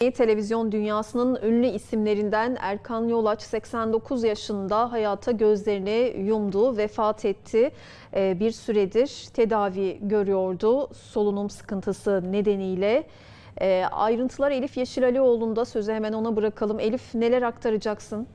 Televizyon dünyasının ünlü isimlerinden Erkan Yolaç 89 yaşında hayata gözlerini yumdu, vefat etti. Ee, Bir süredir tedavi görüyordu solunum sıkıntısı nedeniyle. Ee, Ayrıntılar Elif Yeşilalioğlu'nda sözü hemen ona bırakalım. Elif neler aktaracaksın?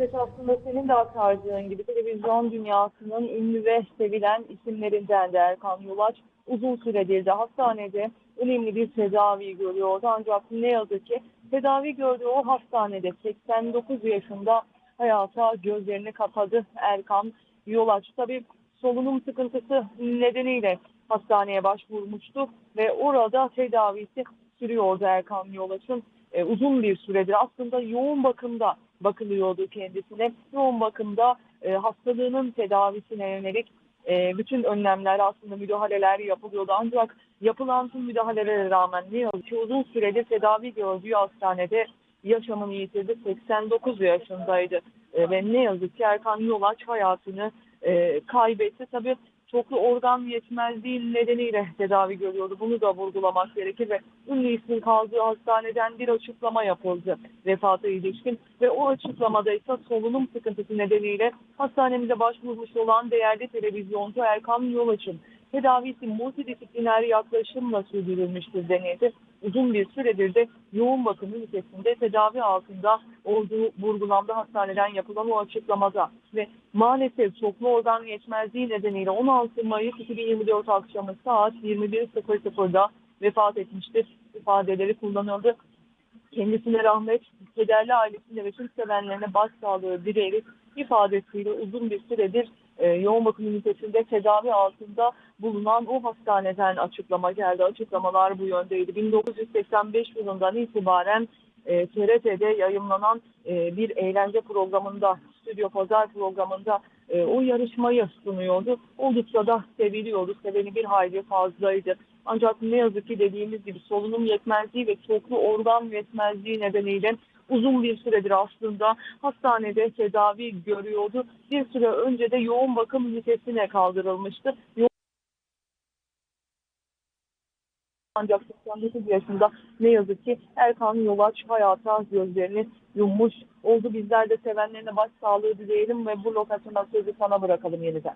Evet aslında senin de aktardığın gibi televizyon dünyasının ünlü ve sevilen isimlerinden de Erkan Yolaç uzun süredir de hastanede önemli bir tedavi görüyordu. Ancak ne yazık ki tedavi gördüğü o hastanede 89 yaşında hayata gözlerini kapadı Erkan Yolaç. Tabii solunum sıkıntısı nedeniyle hastaneye başvurmuştu ve orada tedavisi sürüyordu Erkan Yolaç'ın. E, uzun bir süredir aslında yoğun bakımda bakılıyordu kendisine. Yoğun bakımda e, hastalığının tedavisine yönelik e, bütün önlemler aslında müdahaleler yapılıyordu. Ancak yapılan tüm müdahalelere rağmen ne yazık ki uzun süredir tedavi gördüğü hastanede yaşamını yitirdi. 89 yaşındaydı E, ve ne yazık ki Erkan Yolaç hayatını e, kaybetti. Tabii çoklu organ yetmezliği nedeniyle tedavi görüyordu. Bunu da vurgulamak gerekir ve ünlü ismin kaldığı hastaneden bir açıklama yapıldı vefata ilişkin ve o açıklamada ise solunum sıkıntısı nedeniyle hastanemize başvurmuş olan değerli televizyoncu Erkan Yolaç'ın tedavisi multidisipliner yaklaşımla sürdürülmüştür denildi. Uzun bir süredir de yoğun bakım ünitesinde tedavi altında olduğu vurgulandı hastaneden yapılan o açıklamada ve maalesef çoklu organ yetmezliği nedeniyle 16 Mayıs 2024 akşamı saat 21.00'da vefat etmiştir ifadeleri kullanıldı. Kendisine rahmet, kederli ailesine ve tüm sevenlerine başsağlığı dileyerek ifadesiyle uzun bir süredir e, yoğun bakım ünitesinde tedavi altında bulunan o hastaneden açıklama geldi. Açıklamalar bu yöndeydi. 1985 yılından itibaren e, TRT'de yayınlanan e, bir eğlence programında, stüdyo pazar programında e, o yarışmayı sunuyordu. Oldukça da seviliyordu. Seveni bir hayli fazlaydı. Ancak ne yazık ki dediğimiz gibi solunum yetmezliği ve çoklu organ yetmezliği nedeniyle uzun bir süredir aslında hastanede tedavi görüyordu. Bir süre önce de yoğun bakım ünitesine kaldırılmıştı. Ancak 89 yaşında ne yazık ki Erkan Yolaç hayata gözlerini yummuş oldu. Bizler de sevenlerine başsağlığı dileyelim ve bu lokasyondan sözü sana bırakalım yeniden.